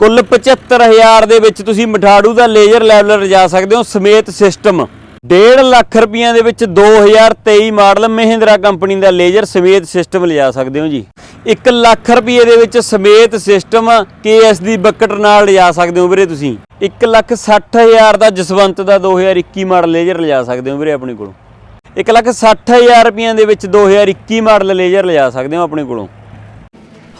ਕੁੱਲ 75000 ਦੇ ਵਿੱਚ ਤੁਸੀਂ ਮਠਾੜੂ ਦਾ ਲੇਜ਼ਰ ਲੈਵਲਰ ਜਾ ਸਕਦੇ ਹੋ, ਸਮੇਤ ਸਿਸਟਮ। 1.5 ਲੱਖ ਰੁਪਈਆਂ ਦੇ ਵਿੱਚ 2023 ਮਾਡਲ ਮਹਿੰਦਰਾ ਕੰਪਨੀ ਦਾ ਲੇਜ਼ਰ ਸਮੇਤ ਸਿਸਟਮ ਲਿਜਾ ਸਕਦੇ ਹੋ ਜੀ। 1 ਲੱਖ ਰੁਪਏ ਦੇ ਵਿੱਚ ਸਮੇਤ ਸਿਸਟਮ KS ਦੀ ਬੱਕਟ ਨਾਲ ਲਿਜਾ ਸਕਦੇ ਹੋ ਵੀਰੇ ਤੁਸੀਂ। 1 ਲੱਖ 60000 ਦਾ ਜਸਵੰਤ ਦਾ 2021 ਮਾਡਲ ਲੇਜ਼ਰ ਲਿਜਾ ਸਕਦੇ ਹੋ ਵੀਰੇ ਆਪਣੇ ਕੋਲੋਂ। 1 ਲੱਖ 60000 ਰੁਪਈਆਂ ਦੇ ਵਿੱਚ 2021 ਮਾਡਲ ਲੇਜ਼ਰ ਲਿਜਾ ਸਕਦੇ ਹੋ ਆਪਣੇ ਕੋਲੋਂ।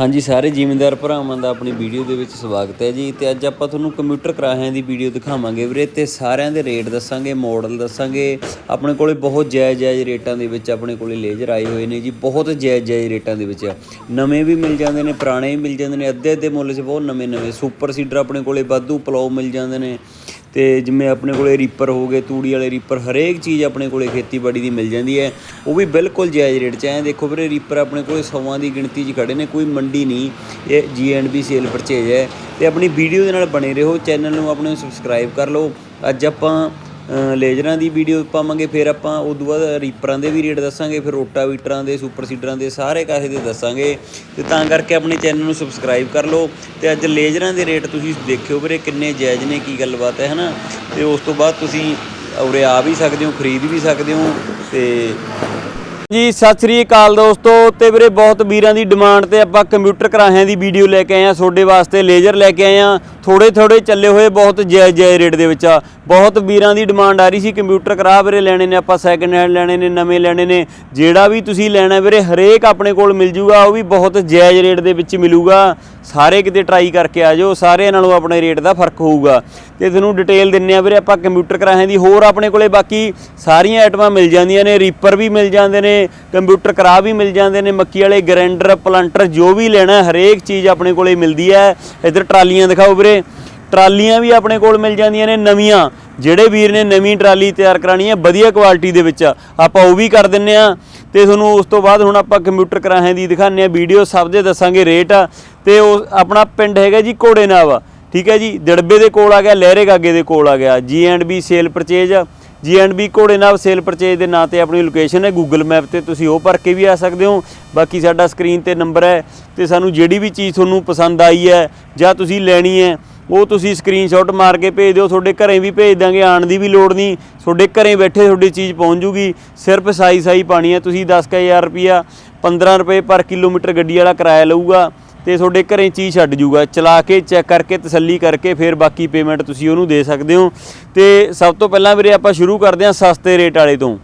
ਹਾਂਜੀ, ਸਾਰੇ ਜ਼ਿਮੀਂਦਾਰ ਭਰਾਵਾਂ ਦਾ ਆਪਣੀ ਵੀਡੀਓ ਦੇ ਵਿੱਚ ਸਵਾਗਤ ਹੈ ਜੀ ਤੇ ਅੱਜ ਆਪਾਂ ਤੁਹਾਨੂੰ ਕੰਪਿਊਟਰ ਕਰਾਹਿਆਂ ਦੀ ਵੀਡੀਓ ਦਿਖਾਵਾਂਗੇ ਵੀਰੇ ਤੇ ਸਾਰਿਆਂ ਦੇ ਰੇਟ ਦੱਸਾਂਗੇ ਮਾਡਲ ਦੱਸਾਂਗੇ। ਆਪਣੇ ਕੋਲੇ ਬਹੁਤ ਜਾਇਜ਼ ਜਾਇਜ਼ ਰੇਟਾਂ ਦੇ ਵਿੱਚ ਆਪਣੇ ਕੋਲੇ ਲੇਜ਼ਰ ਆਏ ਹੋਏ ਨੇ ਜੀ, ਬਹੁਤ ਜਾਇਜ਼ ਜਾਇਜ਼ ਰੇਟਾਂ ਦੇ ਵਿੱਚ। ਨਵੇਂ ਵੀ ਮਿਲ ਜਾਂਦੇ ਨੇ, ਪੁਰਾਣੇ ਵੀ ਮਿਲ ਜਾਂਦੇ ਨੇ ਅੱਧੇ ਅੱਧੇ ਮੁੱਲ 'ਚ ਬਹੁਤ ਨਵੇਂ ਨਵੇਂ ਸੁਪਰ ਸੀਡਰ ਆਪਣੇ ਕੋਲੇ ਵਾਧੂ ਪਲਾਉ ਮਿਲ ਜਾਂਦੇ ਨੇ। ਅਤੇ ਜਿਵੇਂ ਆਪਣੇ ਕੋਲੇ ਰੀਪਰ ਹੋ ਗਏ, ਤੂੜੀ ਵਾਲੇ ਰੀਪਰ ਹਰੇਕ ਚੀਜ਼ ਆਪਣੇ ਕੋਲੇ ਖੇਤੀਬਾੜੀ ਦੀ ਮਿਲ ਜਾਂਦੀ ਹੈ। ਉਹ ਵੀ ਬਿਲਕੁਲ ਜਾਇਜ਼ ਰੇਟ 'ਚ ਐ ਦੇਖੋ ਵੀਰੇ ਰੀਪਰ ਆਪਣੇ ਕੋਲੇ ਸੌਆਂ ਦੀ ਗਿਣਤੀ 'ਚ ਖੜੇ ਨੇ, ਕੋਈ ਮੰਡੀ ਨਹੀਂ। ਇਹ ਜੀ ਐਂਡ ਬੀ ਸੇਲ ਪਰਚੇਜ ਹੈ। ਤੇ ਆਪਣੀ ਵੀਡੀਓ ਦੇ ਨਾਲ ਬਣੇ ਰਹੋ ਚੈਨਲ ਨੂੰ ਆਪਣੇ ਸਬਸਕ੍ਰਾਈਬ ਕਰ ਲਓ। ਅੱਜ ਆਪਾਂ ਲੇਜ਼ਰਾਂ ਦੀ ਵੀਡੀਓ ਪਾਵਾਂਗੇ, ਫਿਰ ਆਪਾਂ ਉਦੋਂ ਬਾਅਦ ਰੀਪਰਾਂ ਦੇ ਵੀ ਰੇਟ ਦੱਸਾਂਗੇ, ਫਿਰ ਰੋਟਾਵੀਟਰਾਂ ਦੇ ਸੁਪਰ ਸੀਡਰਾਂ ਦੇ, ਸਾਰੇ ਕਾਸੇ ਦੇ ਦੱਸਾਂਗੇ। ਤੇ ਤਾਂ ਕਰਕੇ ਆਪਣੇ ਚੈਨਲ ਨੂੰ ਸਬਸਕ੍ਰਾਈਬ ਕਰ ਲਓ। ਤੇ ਅੱਜ ਲੇਜ਼ਰਾਂ ਦੇ ਰੇਟ ਤੁਸੀਂ ਦੇਖਿਓ ਵੀਰੇ, ਕਿੰਨੇ ਜਾਇਜ਼ ਨੇ, ਕੀ ਗੱਲਬਾਤ ਹੈ, ਹਨਾ? ਤੇ ਉਸ ਤੋਂ ਬਾਅਦ ਤੁਸੀਂ ਉਰੇ ਆ ਵੀ ਸਕਦੇ ਹੋ, ਖਰੀਦ ਵੀ ਸਕਦੇ ਹੋ, ਤੇ ਜੀ, ਸਤਿ ਸ੍ਰੀ ਅਕਾਲ ਦੋਸਤੋ ਤੇ ਵੀਰੇ, ਬਹੁਤ ਵੀਰਾਂ ਦੀ ਡਿਮਾਂਡ ਤੇ ਆਪਾਂ ਕੰਪਿਊਟਰ ਕਰਾਹਿਆਂ ਦੀ ਵੀਡੀਓ ਲੈ ਕੇ ਆਏ ਆ ਤੁਹਾਡੇ ਵਾਸਤੇ ਲੇਜ਼ਰ ਲੈ ਕੇ ਆਏ ਆ ਥੋੜੇ ਥੋੜੇ ਚੱਲੇ ਹੋਏ ਬਹੁਤ ਜਾਇਜ਼ ਜਾਇਜ਼ ਰੇਟ ਦੇ ਵਿੱਚ ਆ। ਬਹੁਤ ਵੀਰਾਂ ਦੀ ਡਿਮਾਂਡ ਆ ਰਹੀ ਸੀ ਕੰਪਿਊਟਰ ਕਰਾ ਵੀਰੇ, ਲੈਣੇ ਨੇ ਆਪਾਂ ਸੈਕਿੰਡ ਹੈਂਡ ਲੈਣੇ ਨੇ, ਨਵੇਂ ਲੈਣੇ ਨੇ। ਜਿਹੜਾ ਵੀ ਤੁਸੀਂ ਲੈਣਾ ਵੀਰੇ, ਹਰੇਕ ਆਪਣੇ ਕੋਲ ਮਿਲ ਜੂਗਾ, ਉਹ ਵੀ ਬਹੁਤ ਜਾਇਜ਼ ਰੇਟ ਦੇ ਵਿੱਚ ਮਿਲੂਗਾ। ਸਾਰੇ ਕਿਤੇ ਟਰਾਈ ਕਰਕੇ ਆ ਜਾਓ, ਸਾਰਿਆਂ ਨਾਲੋਂ ਆਪਣੇ ਰੇਟ ਦਾ ਫ਼ਰਕ ਹੋਊਗਾ। ਤੇ ਤੁਹਾਨੂੰ ਡਿਟੇਲ ਦਿੰਨੇ ਆ ਵੀਰੇ ਆਪਾਂ ਕੰਪਿਊਟਰ ਕਰਾਹਿਆਂ ਦੀ। ਹੋਰ ਆਪਣੇ ਕੋਲੇ ਬਾਕੀ ਸਾਰੀਆਂ ਆਈਟਮਾਂ ਮਿਲ ਜਾਂਦੀਆਂ ਨੇ ਰੀਪਰ ਵੀ ਮਿਲ ਜਾਂਦੇ ਨੇ ਕੰਪਿਊਟਰ ਕਰਾ ਵੀ ਮਿਲ ਜਾਂਦੇ ਨੇ, ਮੱਕੀ ਵਾਲੇ ਗ੍ਰਾਈਂਡਰ ਪਲੰਟਰ ਜੋ ਵੀ ਲੈਣਾ, ਹਰੇਕ ਚੀਜ਼ ਆਪਣੇ ਕੋਲੇ ਮਿਲਦੀ ਹੈ। ਇੱਧਰ ਟਰਾਲੀਆਂ ਦਿਖਾਓ ਵੀਰੇ। ਟਰਾਲੀਆਂ ਵੀ ਆਪਣੇ ਕੋਲ ਮਿਲ ਜਾਂਦੀਆਂ ਨੇ ਨਵੀਆਂ। ਜਿਹੜੇ ਵੀਰ ਨੇ ਨਵੀਂ ਟਰਾਲੀ ਤਿਆਰ ਕਰਾਣੀ ਹੈ, ਵਧੀਆ ਕੁਆਲਿਟੀ ਦੇ ਵਿੱਚ। ਆਪਾਂ ਉਹ ਵੀ ਕਰ ਦਿੰਨੇ ਆ। ਤੇ ਤੁਹਾਨੂੰ ਉਸ ਤੋਂ ਬਾਅਦ ਹੁਣ ਆਪਾਂ ਕੰਪਿਊਟਰ ਕਰਾਹਾਂ ਦੀ ਦਿਖਾਉਂਦੇ ਆ। ਵੀਡੀਓ ਸਭ ਦੇ ਦੱਸਾਂਗੇ ਰੇਟ ਤੇ ਉਹ ਆਪਣਾ ਪਿੰਡ ਹੈਗਾ ਜੀ ਘੋੜੇ ਨਾਵ ਠੀਕ ਹੈ ਜੀ, ਦੜਬੇ ਦੇ ਕੋਲ ਆ ਗਿਆ, ਲਹਿਰੇ ਗਾਗੇ ਦੇ ਕੋਲ ਆ ਗਿਆ। G and B sale purchase G and B ਘੋੜੇ ਨਾਲ ਸੇਲ ਪਰਚੇਜ ਦੇ ਨਾਂ ਤੇ ਆਪਣੀ ਲੋਕੇਸ਼ਨ ਹੈ ਗੂਗਲ ਮੈਪ ਤੇ, ਤੁਸੀਂ ਉਹ ਭਰ ਕੇ ਵੀ ਆ ਸਕਦੇ ਹੋ। ਬਾਕੀ ਸਾਡਾ ਸਕਰੀਨ ਤੇ ਨੰਬਰ ਹੈ ਤੇ ਸਾਨੂੰ ਜਿਹੜੀ ਵੀ ਚੀਜ਼ ਤੁਹਾਨੂੰ ਪਸੰਦ ਆਈ ਹੈ ਜਾਂ ਤੁਸੀਂ ਲੈਣੀ ਹੈ, ਉਹ ਤੁਸੀਂ ਸਕਰੀਨਸ਼ਾਟ ਮਾਰ ਕੇ ਭੇਜ ਦਿਓ। ਤੁਹਾਡੇ ਘਰੇ ਵੀ ਭੇਜ ਦਾਂਗੇ ਆਣ ਦੀ ਵੀ ਲੋੜ ਨਹੀਂ। ਤੁਹਾਡੇ ਘਰੇ ਬੈਠੇ ਤੁਹਾਡੀ ਚੀਜ਼ ਪਹੁੰਚ ਜੂਗੀ। ਸਿਰਫ ਸਾਈ ਸਾਈ ਪਾਣੀ ਹੈ, ਤੁਸੀਂ 10000 ਰੁਪਿਆ 15 ਰੁਪਏ ਪਰ ਕਿਲੋਮੀਟਰ ਗੱਡੀ ਵਾਲਾ ਕਿਰਾਇਆ ਲਊਗਾ। ਤੇ ਤੁਹਾਡੇ ਘਰੇ ਚੀਜ਼ ਛੱਡ ਜੂਗਾ। ਚਲਾ ਕੇ ਚੈੱਕ ਕਰਕੇ, ਤਸੱਲੀ ਕਰਕੇ ਫਿਰ ਬਾਕੀ ਪੇਮੈਂਟ ਤੁਸੀਂ ਉਹਨੂੰ ਦੇ ਸਕਦੇ ਹੋ। ਤੇ ਸਭ ਤੋਂ ਪਹਿਲਾਂ ਵੀਰੇ ਆਪਾਂ ਸ਼ੁਰੂ ਕਰਦੇ ਹਾਂ ਸਸਤੇ ਰੇਟ ਵਾਲੇ ਤੋਂ।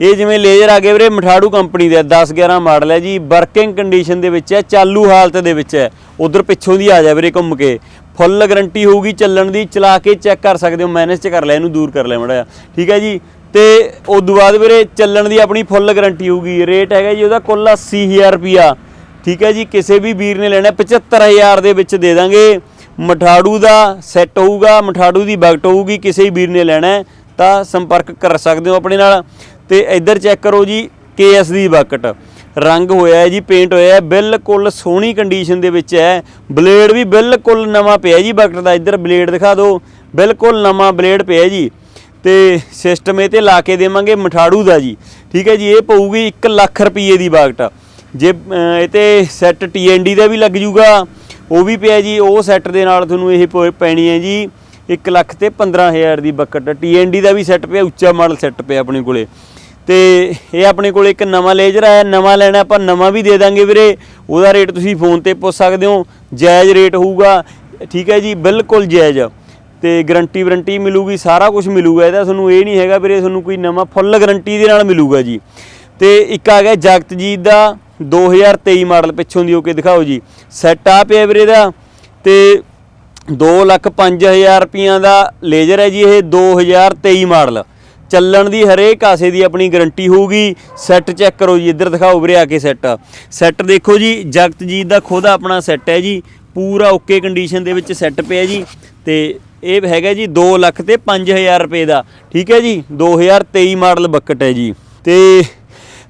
ਇਹ ਜਿਵੇਂ ਲੇਜ਼ਰ ਆ ਗਏ ਵੀਰੇ, ਮਠਾੜੂ ਕੰਪਨੀ ਦਾ 10 11 ਮਾਡਲ ਹੈ ਜੀ। ਵਰਕਿੰਗ ਕੰਡੀਸ਼ਨ ਦੇ ਵਿੱਚ ਹੈ, ਚਾਲੂ ਹਾਲਤ ਦੇ ਵਿੱਚ ਹੈ। ਉਧਰ ਪਿੱਛੋਂ ਦੀ ਆ ਜਾ ਵੀਰੇ ਘੁੰਮ ਕੇ। ਫੁੱਲ ਗਰੰਟੀ ਹੋਊਗੀ ਚੱਲਣ ਦੀ, ਚਲਾ ਕੇ ਚੈੱਕ ਕਰ ਸਕਦੇ ਹੋ ਮੈਨੇਜ ਚ ਕਰ ਲੈ, ਇਹਨੂੰ ਦੂਰ ਕਰ ਲੈ ਮੜਾ ਠੀਕ ਹੈ ਜੀ? ਤੇ ਉਦੋਂ ਬਾਅਦ ਵੀਰੇ ਚੱਲਣ ਦੀ ਆਪਣੀ ਫੁੱਲ ਗਰੰਟੀ ਹੋਊਗੀ। ਰੇਟ ਹੈਗਾ ਜੀ, ਉਹਦਾ ਕੁੱਲ 80000 ਰੁਪਿਆ ਠੀਕ ਹੈ ਜੀ, ਕਿਸੇ ਵੀ ਵੀਰ ਨੇ ਲੈਣਾ 75000 ਦੇ ਵਿੱਚ ਦੇ ਦਾਂਗੇ। ਮਠਾੜੂ ਦਾ ਸੈੱਟ ਹੋਊਗਾ, ਮਠਾੜੂ ਦੀ ਬਗਟ ਹੋਊਗੀ, ਕਿਸੇ ਵੀਰ ਨੇ ਲੈਣਾ ਤਾਂ ਸੰਪਰਕ ਕਰ ਸਕਦੇ ਹੋ ਆਪਣੇ ਨਾਲ। ਤੇ ਇੱਧਰ ਚੈੱਕ ਕਰੋ ਜੀ ਕੇਐਸ ਦੀ ਬਕਟ ਰੰਗ ਹੋਇਆ ਹੈ ਜੀ ਪੇਂਟ ਹੋਇਆ ਹੈ, ਬਿਲਕੁਲ ਸੋਹਣੀ ਕੰਡੀਸ਼ਨ ਦੇ ਵਿੱਚ ਹੈ। ਬਲੇਡ ਵੀ ਬਿਲਕੁਲ ਨਵਾਂ ਪਿਆ ਜੀ ਬਕਟ ਦਾ, ਇੱਧਰ ਬਲੇਡ ਦਿਖਾ ਦਿਓ। ਬਿਲਕੁਲ ਨਵਾਂ ਬਲੇਡ ਪਿਆ ਜੀ। ਤੇ ਸਿਸਟਮ ਇਹ ਤੇ ਲਾ ਕੇ ਦੇਵਾਂਗੇ ਮਠਾੜੂ ਦਾ ਜੀ। ਠੀਕ ਹੈ ਜੀ, ਇਹ ਪਊਗੀ 1 ਲੱਖ ਰੁਪਏ ਦੀ ਬਾਗਟ ਜੇ ਇਹ ਤੇ ਸੈੱਟ TND ਦਾ ਵੀ ਲੱਗ ਜੂਗਾ, ਉਹ ਵੀ ਪਿਆ ਜੀ, ਉਹ ਸੈੱਟ ਦੇ ਨਾਲ ਤੁਹਾਨੂੰ ਇਹ ਪੈਣੀ ਹੈ ਜੀ 1 ਲੱਖ ਤੇ 15000 ਦੀ ਬੱਕਟ TND ਦਾ ਵੀ ਸੈੱਟ ਪਿਆ, ਉੱਚਾ ਮਾਡਲ ਸੈੱਟ ਪਿਆ ਆਪਣੇ ਕੋਲੇ। ਤੇ ਇਹ ਆਪਣੇ ਕੋਲ ਇੱਕ ਨਵਾਂ ਲੇਜ਼ਰ ਆਇਆ, ਨਵਾਂ ਲੈਣਾ ਆਪਾਂ, ਨਵਾਂ ਵੀ ਦੇ ਦਾਂਗੇ ਵੀਰੇ। ਉਹਦਾ ਰੇਟ ਤੁਸੀਂ ਫੋਨ ਤੇ ਪੁੱਛ ਸਕਦੇ ਹੋ, ਜਾਇਜ਼ ਰੇਟ ਹੋਊਗਾ। ਠੀਕ ਹੈ ਜੀ, ਬਿਲਕੁਲ ਜਾਇਜ਼। ਤੇ ਗਾਰੰਟੀ ਵਾਰੰਟੀ ਮਿਲੂਗੀ, ਸਾਰਾ ਕੁਝ ਮਿਲੂਗਾ ਇਹਦਾ। ਤੁਹਾਨੂੰ ਇਹ ਨਹੀਂ ਹੈਗਾ ਵੀਰੇ, ਤੁਹਾਨੂੰ ਕੋਈ ਨਵਾਂ ਫੁੱਲ ਗਰੰਟੀ ਦੇ ਨਾਲ ਮਿਲੂਗਾ ਜੀ। ਤੇ ਇੱਕ ਆ ਗਿਆ ਜਗਤਜੀਤ ਦਾ 2023 ਮਾਡਲ ਪਿੱਛੋਂ ਦੀ ਹੋ ਕੇ ਦਿਖਾਓ ਜੀ। ਸੈੱਟ ਆ ਪਿਆ ਵੀਰੇ ਦਾ ਤੇ 2 ਲੱਖ 5000 ਰੁਪਈਆਂ ਦਾ ਲੇਜ਼ਰ ਹੈ ਜੀ ਇਹ 2023 ਮਾਡਲ। ਚੱਲਣ ਦੀ ਹਰੇਕ ਆਸੇ ਦੀ ਆਪਣੀ ਗਾਰੰਟੀ ਹੋਊਗੀ। ਸੈੱਟ ਚੈੱਕ ਕਰੋ ਜੀ, ਇੱਧਰ ਦਿਖਾਓ ਵੀਰੇ ਆ ਕੇ ਸੈੱਟ ਸੈੱਟ ਦੇਖੋ ਜੀ, ਜਗਤਜੀਤ ਦਾ ਖੁਦ ਆਪਣਾ ਸੈੱਟ ਹੈ ਜੀ। ਪੂਰਾ ਓਕੇ ਕੰਡੀਸ਼ਨ ਦੇ ਵਿੱਚ ਸੈੱਟ ਪਿਆ ਜੀ। ਤੇ ਇਹ ਹੈਗਾ ਜੀ 2 ਲੱਖ ਤੇ 5000 ਰੁਪਏ ਦਾ। ਠੀਕ ਹੈ ਜੀ 2023 ਮਾਡਲ ਬੱਕਟ ਹੈ ਜੀ। ਤੇ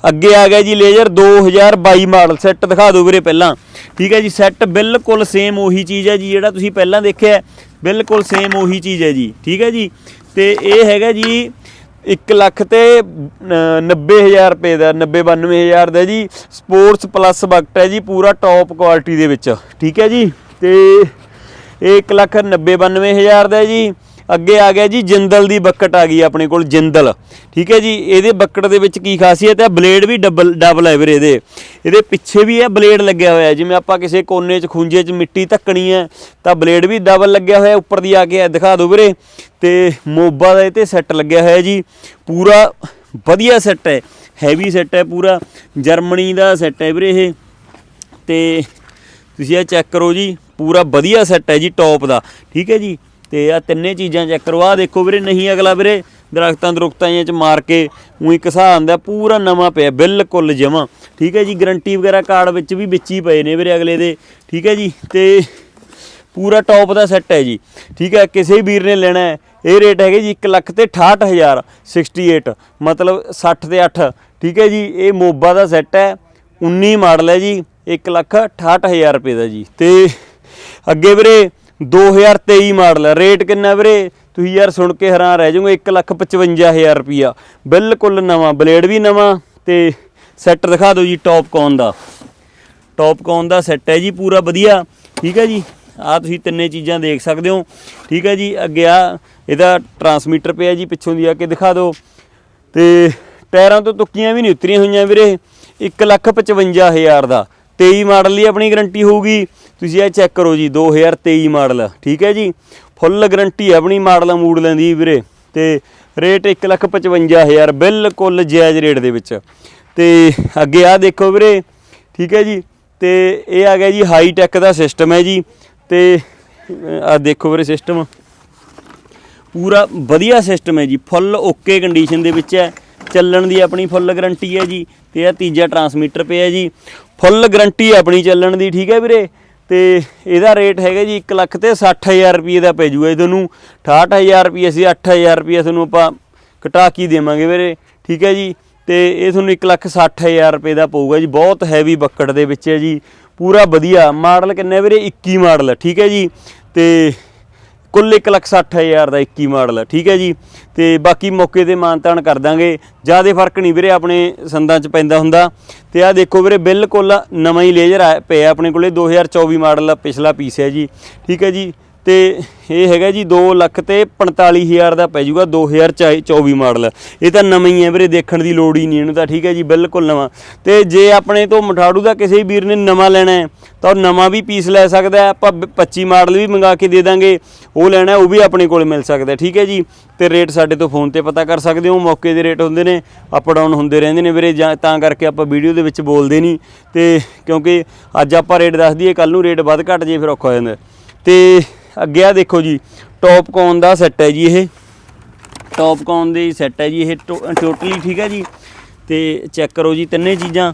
ਅੱਗੇ ਆ ਗਿਆ ਜੀ ਲੇਜ਼ਰ 2022 ਮਾਡਲ ਸੈੱਟ ਦਿਖਾ ਦਿਓ ਵੀਰੇ ਪਹਿਲਾਂ। ਠੀਕ ਹੈ ਜੀ ਸੈੱਟ ਬਿਲਕੁਲ ਸੇਮ ਉਹੀ ਚੀਜ਼ ਹੈ ਜੀ ਜਿਹੜਾ ਤੁਸੀਂ ਪਹਿਲਾਂ ਦੇਖਿਆ ਬਿਲਕੁਲ ਸੇਮ ਉਹੀ ਚੀਜ਼ ਹੈ ਜੀ। ਠੀਕ ਹੈ ਜੀ ਤੇ ਇਹ ਹੈਗਾ ਜੀ 1 ਲੱਖ ਤੇ ਅਹ, 90000 ਰੁਪਏ ਦਾ 90 92000 ਦਾ ਜੀ ਸਪੋਰਟਸ ਪਲੱਸ ਬਕਟ ਹੈ ਜੀ ਪੂਰਾ ਟੌਪ ਕੁਆਲਿਟੀ ਦੇ ਵਿੱਚ। ਠੀਕ ਹੈ ਜੀ ਤੇ ਇਹ 190000 ਦਾ ਜੀ ਅੱਗੇ ਆ ਗਿਆ ਜੀ ਜਿੰਦਲ ਦੀ ਬੱਕਟ ਆ ਗਈ ਆਪਣੇ ਕੋਲ ਜਿੰਦਲ। ਠੀਕ ਹੈ ਜੀ, ਇਹਦੇ ਬੱਕਟ ਦੇ ਵਿੱਚ ਕੀ ਖਾਸੀਅਤ ਹੈ? ਬਲੇਡ ਵੀ ਡਬਲ ਡਬਲ ਹੈ ਵੀਰੇ ਇਹਦੇ। ਇਹਦੇ ਪਿੱਛੇ ਵੀ ਇਹ ਬਲੇਡ ਲੱਗਿਆ ਹੋਇਆ ਜਿਵੇਂ ਆਪਾਂ ਕਿਸੇ ਕੋਨੇ 'ਚ, ਖੁੰਝੇ 'ਚ ਮਿੱਟੀ ਧੱਕਣੀ ਹੈ, ਤਾਂ ਬਲੇਡ ਵੀ ਡਬਲ ਲੱਗਿਆ ਹੋਇਆ ਉੱਪਰ ਦੀ ਆ ਕੇ ਇਹ ਦਿਖਾ ਦਿਓ ਵੀਰੇ। ਤੇ ਮੋਬਾ ਦਾ ਇਹ ਤੇ ਸੈੱਟ ਲੱਗਿਆ ਹੋਇਆ ਜੀ। ਪੂਰਾ ਵਧੀਆ ਸੈੱਟ ਹੈ। ਹੈਵੀ ਸੈੱਟ ਹੈ ਪੂਰਾ। ਜਰਮਨੀ ਦਾ ਸੈੱਟ ਹੈ ਵੀਰੇ ਇਹ। ਤੇ ਤੁਸੀਂ ਇਹ ਚੈੱਕ ਕਰੋ ਜੀ। ਪੂਰਾ ਵਧੀਆ ਸੈੱਟ ਹੈ ਜੀ, ਟੌਪ ਦਾ। ਠੀਕ ਹੈ ਜੀ। ਤੇ ਆ ਤਿੰਨੇ ਚੀਜ਼ਾਂ ਚੈੱਕ ਕਰੋ। ਆ ਦੇਖੋ ਵੀਰੇ, ਨਹੀਂ ਅਗਲਾ ਵੀਰੇ, ਦਰਖਤਾਂ ਦਰੁਖਤਾਂ ਚ ਮਾਰ ਕੇ ਉਹੀ ਘਸਾ ਆਂਦਾ ਪੂਰਾ ਨਵਾਂ ਪਿਆ, ਬਿਲਕੁਲ ਜਮਾ। ਠੀਕ ਹੈ ਜੀ, ਗਰੰਟੀ ਵਗੈਰਾ ਕਾਰਡ ਵਿੱਚ ਵੀ ਵਿੱਚ ਹੀ ਪਏ ਨੇ ਵੀਰੇ ਅਗਲੇ ਦੇ। ਠੀਕ ਹੈ ਜੀ, ਤੇ ਪੂਰਾ ਟੌਪ ਦਾ ਸੈੱਟ ਹੈ ਜੀ। ਠੀਕ ਹੈ, ਕਿਸੇ ਵੀਰ ਨੇ ਲੈਣਾ ਹੈ, ਇਹ ਰੇਟ ਹੈਗੇ ਜੀ 1 ਲੱਖ ਤੇ 68000 68 ਮਤਲਬ 60 ਤੇ 8 ਠੀਕ ਹੈ ਜੀ, ਇਹ ਮੋਬਾ ਦਾ ਸੈੱਟ ਹੈ 19 ਮਾਡਲ ਹੈ ਜੀ 1 ਲੱਖ 68000 ਰੁਪਏ ਦਾ ਜੀ। ਤੇ ਅੱਗੇ ਵੀਰੇ 2023 ਮਾਡਲ, ਰੇਟ ਕਿੰਨਾ ਵੀਰੇ? ਤੁਸੀਂ ਯਾਰ ਸੁਣ ਕੇ ਹੈਰਾਨ ਰਹਿ ਜਾਓਗੇ 1 ਲੱਖ 55000 ਰੁਪਿਆ ਬਿਲਕੁਲ ਨਵਾਂ, ਬਲੇਡ ਵੀ ਨਵਾਂ ਤੇ ਸੈੱਟ ਦਿਖਾ ਦਿਓ ਜੀ ਟੌਪ ਕੌਨ ਦਾ। ਟੌਪ ਕੌਨ ਦਾ ਸੈੱਟ ਹੈ ਜੀ, ਪੂਰਾ ਵਧੀਆ। ਠੀਕ ਹੈ ਜੀ ਆ ਤੁਸੀਂ ਤਿੰਨੇ ਚੀਜ਼ਾਂ ਦੇਖ ਸਕਦੇ ਹੋ। ਠੀਕ ਹੈ ਜੀ, ਅੱਗੇ ਆ, ਇਹਦਾ ਟਰਾਂਸਮੀਟਰ ਪਿਆ ਜੀ, ਪਿੱਛੋਂ ਦੀ ਆ ਕੇ ਦਿਖਾ ਦਿਓ। ਤੇ ਟਾਇਰਾਂ ਤੋਂ ਤੁੱਕੀਆਂ ਵੀ ਨਹੀਂ ਉਤਰੀਆਂ ਹੋਈਆਂ ਵੀਰੇ 155000 ਦਾ। 23 ਮਾਡਲ ਦੀ ਆਪਣੀ ਗਾਰੰਟੀ ਹੋਊਗੀ। ਤੁਸੀਂ ਇਹ ਚੈੱਕ ਕਰੋ ਜੀ 2023 ਮਾਡਲ, ਠੀਕ ਹੈ ਜੀ? ਫੁੱਲ ਗਾਰੰਟੀ ਆਪਣੀ ਮਾਡਲ ਮੂਡ ਲੈਂਦੀ ਵੀਰੇ। ਤੇ ਰੇਟ 155000 ਬਿਲਕੁਲ ਜਾਇਜ਼ ਰੇਟ ਦੇ ਵਿੱਚ। ਤੇ ਅੱਗੇ ਆ ਦੇਖੋ ਵੀਰੇ, ਠੀਕ ਹੈ ਜੀ? ਤੇ ਇਹ ਆ ਗਿਆ ਜੀ ਹਾਈ ਟੈਕ ਦਾ ਸਿਸਟਮ ਹੈ ਜੀ। ਤੇ ਆ ਦੇਖੋ ਵੀਰੇ ਸਿਸਟਮ ਪੂਰਾ ਵਧੀਆ ਸਿਸਟਮ ਹੈ ਜੀ। ਫੁੱਲ ਓਕੇ ਕੰਡੀਸ਼ਨ ਦੇ ਵਿੱਚ ਹੈ। ਚੱਲਣ ਦੀ ਆਪਣੀ ਫੁੱਲ ਗਾਰੰਟੀ ਹੈ ਜੀ। ਤੇ ਇਹ ਤੀਜਾ ਟਰਾਂਸਮੀਟਰ ਪਿਆ ਜੀ। ਫੁੱਲ ਗਰੰਟੀ ਆਪਣੀ ਚੱਲਣ ਦੀ, ਠੀਕ ਹੈ ਵੀਰੇ? ਤੇ ਇਹਦਾ ਰੇਟ ਹੈਗਾ ਜੀ 1 ਲੱਖ ਤੇ 60000 ਰੁਪਏ ਦਾ ਪੈ ਜੂਗਾ ਇਹ ਤੁਹਾਨੂੰ। 68000 ਰੁਪਏ ਅਸੀਂ 8000 ਰੁਪਏ ਤੁਹਾਨੂੰ ਆਪਾਂ ਘਟਾ ਕੇ ਦੇਵਾਂਗੇ ਵੀਰੇ, ਠੀਕ ਹੈ ਜੀ? ਤੇ ਇਹ ਤੁਹਾਨੂੰ 1 ਲੱਖ 60000 ਰੁਪਏ ਦਾ ਪਊਗਾ ਜੀ, ਬਹੁਤ ਹੈਵੀ ਬੱਕੜ ਦੇ ਵਿੱਚ ਹੈ ਜੀ। ਪੂਰਾ ਵਧੀਆ, ਮਾਡਲ ਕਿੰਨੇ ਵੀਰੇ? 21 ਮਾਡਲ, ਠੀਕ ਹੈ ਜੀ? ਤੇ ਕੁੱਲ 1 ਲੱਖ 60000 ਦਾ 21 ਮਾਡਲ, ਠੀਕ ਹੈ ਜੀ? ਤੇ ਬਾਕੀ ਮੌਕੇ ਤੇ ਮਾਨਤਾਨ ਕਰ ਦਾਂਗੇ। ਜ਼ਿਆਦਾ ਫ਼ਰਕ ਨਹੀਂ ਵੀਰੇ ਆਪਣੇ ਸੰਦਾਂ 'ਚ ਪੈਂਦਾ ਹੁੰਦਾ। ਤੇ ਆ ਦੇਖੋ ਵੀਰੇ, ਬਿਲਕੁਲ ਨਵਾਂ ਹੀ ਲੇਜ਼ਰ ਆ ਪਿਆ ਆਪਣੇ ਕੋਲੇ। 2024 ਮਾਡਲ ਦਾ ਪਿਛਲਾ ਪੀਸ ਹੈ ਜੀ। ਠੀਕ ਹੈ ਜੀ? ਤੇ ਇਹ ਹੈਗਾ ਜੀ 2 ਲੱਖ ਤੇ 45000 ਦਾ ਪੈ ਜਾਊਗਾ 2024 ਮਾਡਲ। ਇਹ ਤਾਂ ਨਵਾਂ ਹੀ ਹੈ ਵੀਰੇ, ਦੇਖਣ ਦੀ ਲੋੜ ਹੀ ਨਹੀਂ ਇਹਨੂੰ ਤਾਂ, ਠੀਕ ਹੈ ਜੀ, ਬਿਲਕੁਲ ਨਵਾਂ। ਤੇ ਜੇ ਆਪਣੇ ਤੋਂ ਮਠਾੜੂ ਦਾ ਕਿਸੇ ਵੀਰ ਨੇ ਨਵਾਂ ਲੈਣਾ ਹੈ, ਤਾਂ ਉਹ ਨਵਾਂ ਵੀ ਪੀਸ ਲੈ ਸਕਦਾ ਆਪਾਂ 25 ਮਾਡਲ ਵੀ ਮੰਗਾ ਕੇ ਦੇ ਦਾਂਗੇ, ਉਹ ਲੈਣਾ ਉਹ ਵੀ ਆਪਣੇ ਕੋਲ ਮਿਲ ਸਕਦਾ ਠੀਕ ਹੈ ਜੀ। ਤੇ ਰੇਟ ਸਾਡੇ ਤੋਂ ਫੋਨ ਤੇ ਪਤਾ ਕਰ ਸਕਦੇ ਹੋ, ਮੌਕੇ ਦੇ ਰੇਟ ਹੁੰਦੇ ਨੇ ਅਪ ਡਾਊਨ ਹੁੰਦੇ ਰਹਿੰਦੇ ਨੇ ਵੀਰੇ, ਜਾਂ ਤਾਂ ਕਰਕੇ ਆਪਾਂ ਵੀਡੀਓ ਦੇ ਵਿੱਚ ਬੋਲਦੇ ਨਹੀਂ। ਤੇ ਕਿਉਂਕਿ ਅੱਜ ਆਪਾਂ ਰੇਟ ਦੱਸ ਦਈਏ ਕੱਲ ਨੂੰ ਰੇਟ ਵੱਧ ਘਟ ਜੇ ਫਿਰ ਔਖਾ ਹੋ ਜਾਂਦਾ ਤੇ ਅੱਗੇ ਆ ਦੇਖੋ ਜੀ ਟੌਪ ਕੌਨ ਦਾ ਸੈੱਟ ਹੈ ਜੀ ਇਹ? ਟੌਪ ਕੌਨ ਦੀ ਸੈੱਟ ਹੈ ਜੀ ਇਹ ਟੋਟਲੀ ਠੀਕ ਹੈ ਜੀ। ਤੇ ਚੈੱਕ ਕਰੋ ਜੀ ਤਿੰਨੇ ਚੀਜ਼ਾਂ।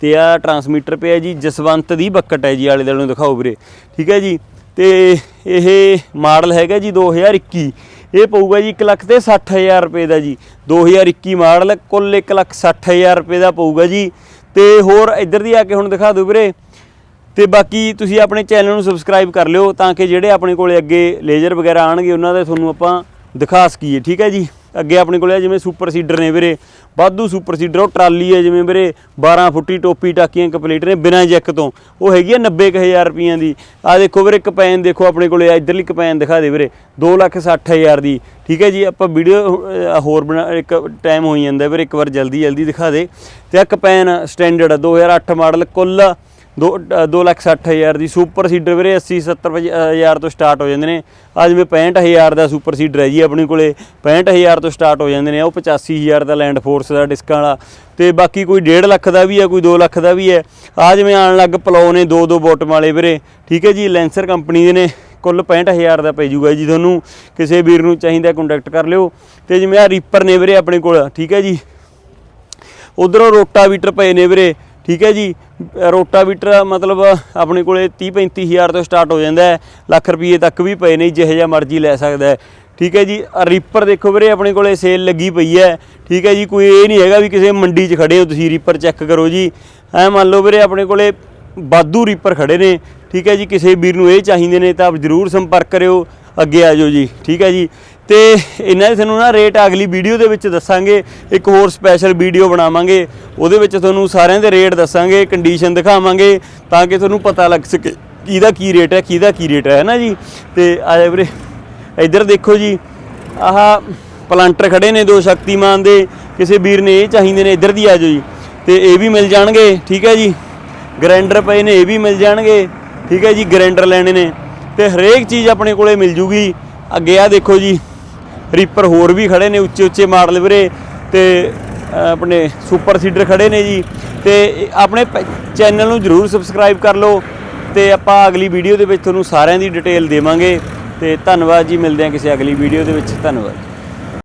ਤੇ ਆ ਟਰਾਂਸਮੀਟਰ ਪਿਆ ਜੀ, ਜਸਵੰਤ ਦੀ ਬੱਕਟ ਹੈ ਜੀ, ਆਲੇ ਦੁਆਲੇ ਨੂੰ ਦਿਖਾਓ ਵੀਰੇ। ਠੀਕ ਹੈ ਜੀ। ਤੇ ਇਹ ਮਾਡਲ ਹੈਗਾ ਜੀ 2021 ਇਹ ਪਊਗਾ ਜੀ 1 ਲੱਖ ਤੇ 60000 ਰੁਪਏ ਦਾ ਜੀ। 2021 ਮਾਡਲ ਕੁੱਲ 1 ਲੱਖ 60000 ਰੁਪਏ ਦਾ ਪਊਗਾ ਜੀ। ਤੇ ਹੋਰ ਇੱਧਰ ਦੀ ਆ ਕੇ ਹੁਣ ਦਿਖਾ ਦਿਓ ਵੀਰੇ। ਤੇ ਬਾਕੀ ਤੁਸੀਂ ਆਪਣੇ ਚੈਨਲ ਨੂੰ ਸਬਸਕ੍ਰਾਈਬ ਕਰ ਲਿਓ ਤਾਂ ਕਿ ਜਿਹੜੇ ਆਪਣੇ ਕੋਲੇ ਅੱਗੇ ਲੇਜ਼ਰ ਵਗੈਰਾ ਆਣਗੇ ਉਹਨਾਂ ਦੇ ਤੁਹਾਨੂੰ ਆਪਾਂ ਦਿਖਾ ਸਕੀਏ, ਠੀਕ ਹੈ ਜੀ? ਅੱਗੇ ਆਪਣੇ ਕੋਲੇ ਆ ਜਿਵੇਂ ਸੁਪਰ ਸੀਡਰ ਨੇ ਵੀਰੇ, ਵਾਧੂ ਸੁਪਰ ਸੀਡਰ ਉਹ ਟਰਾਲੀ ਹੈ ਜਿਵੇਂ ਵੀਰੇ 12 ਫੁੱਟੀ ਟੋਪੀ ਟਾਕੀਆਂ ਕੰਪਲੀਟ ਨੇ ਬਿਨਾਂ ਜੈਕ ਤੋਂ। ਉਹ ਹੈਗੀ ਆ 90000 ਰੁਪਈਆਂ ਦੀ। ਆ ਦੇਖੋ ਵੀਰੇ ਕਪੈਨ ਦੇਖੋ ਆਪਣੇ ਕੋਲੇ ਆ, ਇਧਰਲੀ ਕਪੈਨ ਦਿਖਾ ਦੇ ਵੀਰੇ 260000 ਦੀ, ਠੀਕ ਹੈ ਜੀ? ਆਪਾਂ ਵੀਡੀਓ ਹੋਰ ਬਣਾ, ਇੱਕ ਟਾਈਮ ਹੋਈ ਜਾਂਦਾ ਵੀਰੇ, ਇੱਕ ਵਾਰ ਜਲਦੀ ਜਲਦੀ ਦਿਖਾ ਦੇ। ਤੇ ਆ ਕਪੈਨ ਸਟੈਂਡਰਡ 2008 ਮਾਡਲ ਕੁੱਲ ਦੋ ਅ, ਦੋ ਲੱਖ ਸੱਠ ਹਜ਼ਾਰ ਦੀ ਸੁਪਰ ਸੀਡਰ ਵੀਰੇ 80 70 ਹਜ਼ਾਰ ਤੋਂ ਸਟਾਰਟ ਹੋ ਜਾਂਦੇ ਨੇ। ਆ ਜਿਵੇਂ 65000 ਦਾ ਸੁਪਰ ਸੀਡਰ ਹੈ ਜੀ ਆਪਣੇ ਕੋਲੇ 65000 ਤੋਂ ਸਟਾਰਟ ਹੋ ਜਾਂਦੇ ਨੇ ਉਹ 85000 ਦਾ ਲੈਂਡ ਫੋਰਸ ਦਾ ਡਿਸਕਾਂ ਵਾਲਾ। ਤੇ ਬਾਕੀ ਕੋਈ 1.5 ਲੱਖ ਦਾ ਵੀ ਹੈ ਕੋਈ 2 ਲੱਖ ਦਾ ਵੀ ਹੈ। ਆ ਜਿਵੇਂ ਆਣ ਲੱਗ ਪਲੋ ਨੇ ਦੋ ਦੋ ਬੋਟਮ ਵਾਲੇ ਵੀਰੇ ਠੀਕ ਹੈ ਜੀ ਲੈਂਸਰ ਕੰਪਨੀ ਦੇ ਨੇ ਕੁੱਲ 65000 ਦਾ ਪੈ ਜੂਗਾ ਜੀ ਤੁਹਾਨੂੰ। ਕਿਸੇ ਵੀਰ ਨੂੰ ਚਾਹੀਦਾ ਕੰਟੈਕਟ ਕਰ ਲਿਓ। ਤੇ ਜਿਵੇਂ ਆ ਰੀਪਰ ਨੇ ਵੀਰੇ ਆਪਣੇ ਕੋਲ ਠੀਕ ਹੈ ਜੀ। ਉਧਰੋਂ ਰੋਟਾਵੀਟਰ ਪਏ ਨੇ ਵੀਰੇ ਠੀਕ ਹੈ ਜੀ ਅ, ਰੋਟਾਵੀਟਰ ਮਤਲਬ ਆਪਣੇ ਕੋਲੇ 30 35000 ਤੋਂ ਸਟਾਰਟ ਹੋ ਜਾਂਦਾ ਹੈ ਲੱਖ ਰੁਪਏ ਤੱਕ ਵੀ ਪਏ ਨੇ ਜਿਹੇ ਜਿਹਾ ਮਰਜ਼ੀ ਲੈ ਸਕਦਾ ਹੈ। ਠੀਕ ਹੈ ਜੀ ਰੀਪਰ ਦੇਖੋ ਵੀਰੇ ਆਪਣੇ ਕੋਲੇ ਸੇਲ ਲੱਗੀ ਪਈ ਹੈ। ਠੀਕ ਹੈ ਜੀ ਕੋਈ ਇਹ ਨਹੀਂ ਹੈਗਾ ਵੀ ਕਿਸੇ ਮੰਡੀ 'ਚ ਖੜੇ ਹੋ ਤੁਸੀਂ ਰੀਪਰ ਚੈੱਕ ਕਰੋ ਜੀ। ਐ ਮੰਨ ਲਓ ਵੀਰੇ ਆਪਣੇ ਕੋਲੇ ਬਾਦੂ ਰੀਪਰ ਖੜੇ ਨੇ। ਠੀਕ ਹੈ ਜੀ ਕਿਸੇ ਵੀਰ ਨੂੰ ਇਹ ਚਾਹੀਦੇ ਨੇ ਤਾਂ ਆਪ ਜਰੂਰ ਸੰਪਰਕ ਕਰਿਓ ਅੱਗੇ ਆ ਜਾਓ ਜੀ। ਠੀਕ ਹੈ ਜੀ ਤੇ ਇਹਨਾਂ ਦੇ ਤੁਹਾਨੂੰ ਨਾ ਰੇਟ ਅਗਲੀ ਵੀਡੀਓ ਦੇ ਵਿੱਚ ਦੱਸਾਂਗੇ, ਇੱਕ ਹੋਰ ਸਪੈਸ਼ਲ ਵੀਡੀਓ ਬਣਾਵਾਂਗੇ, ਉਹਦੇ ਵਿੱਚ ਤੁਹਾਨੂੰ ਸਾਰਿਆਂ ਦੇ ਰੇਟ ਦੱਸਾਂਗੇ ਕੰਡੀਸ਼ਨ ਦਿਖਾਵਾਂਗੇ, ਤਾਂ ਕਿ ਤੁਹਾਨੂੰ ਪਤਾ ਲੱਗ ਸਕੇ ਕਿਹਦਾ ਕੀ ਰੇਟ ਹੈ, ਕਿਹਦਾ ਕੀ ਰੇਟ ਹੈ ਨਾ ਜੀ? ਤੇ ਆ ਜਾ ਵੀਰੇ, ਇੱਧਰ ਦੇਖੋ ਜੀ, ਆਹ ਪਲਾਂਟਰ ਖੜੇ ਨੇ ਦੋ ਸ਼ਕਤੀਮਾਨ ਦੇ, ਕਿਸੇ ਵੀਰ ਨੇ ਇਹ ਚਾਹੀਦੇ ਨੇ, ਇੱਧਰ ਦੀ ਆ ਜਾਓ ਜੀ, ਤੇ ਇਹ ਵੀ ਮਿਲ ਜਾਣਗੇ, ਠੀਕ ਹੈ ਜੀ? ਗ੍ਰਾਈਂਡਰ ਪਏ ਨੇ, ਇਹ ਵੀ ਮਿਲ ਜਾਣਗੇ, ਠੀਕ ਹੈ ਜੀ? ਗ੍ਰਾਈਂਡਰ ਲੈਣੇ ਨੇ, ਤੇ ਹਰੇਕ ਚੀਜ਼ ਆਪਣੇ ਕੋਲੇ ਮਿਲ ਜੂਗੀ। ਅੱਗੇ ਆ ਦੇਖੋ ਜੀ ਰੀਪਰ ਹੋਰ ਵੀ ਖੜੇ ਨੇ ਉੱਚੇ ਉੱਚੇ ਮਾਡਲ ਵੀਰੇ ਤੇ ਆਪਣੇ ਸੁਪਰ ਸੀਡਰ ਖੜੇ ਨੇ ਜੀ। ਤੇ ਇਹ ਆਪਣੇ ਚੈਨਲ ਨੂੰ ਜਰੂਰ ਸਬਸਕ੍ਰਾਈਬ ਕਰ ਲਓ ਤੇ ਆਪਾਂ ਅਗਲੀ ਵੀਡੀਓ ਦੇ ਵਿੱਚ ਤੁਹਾਨੂੰ ਸਾਰਿਆਂ ਦੀ ਡਿਟੇਲ ਦੇਵਾਂਗੇ। ਤੇ ਧੰਨਵਾਦ ਜੀ, ਮਿਲਦੇ ਹਾਂ ਕਿਸੇ ਅਗਲੀ ਵੀਡੀਓ ਦੇ ਵਿੱਚ। ਧੰਨਵਾਦ।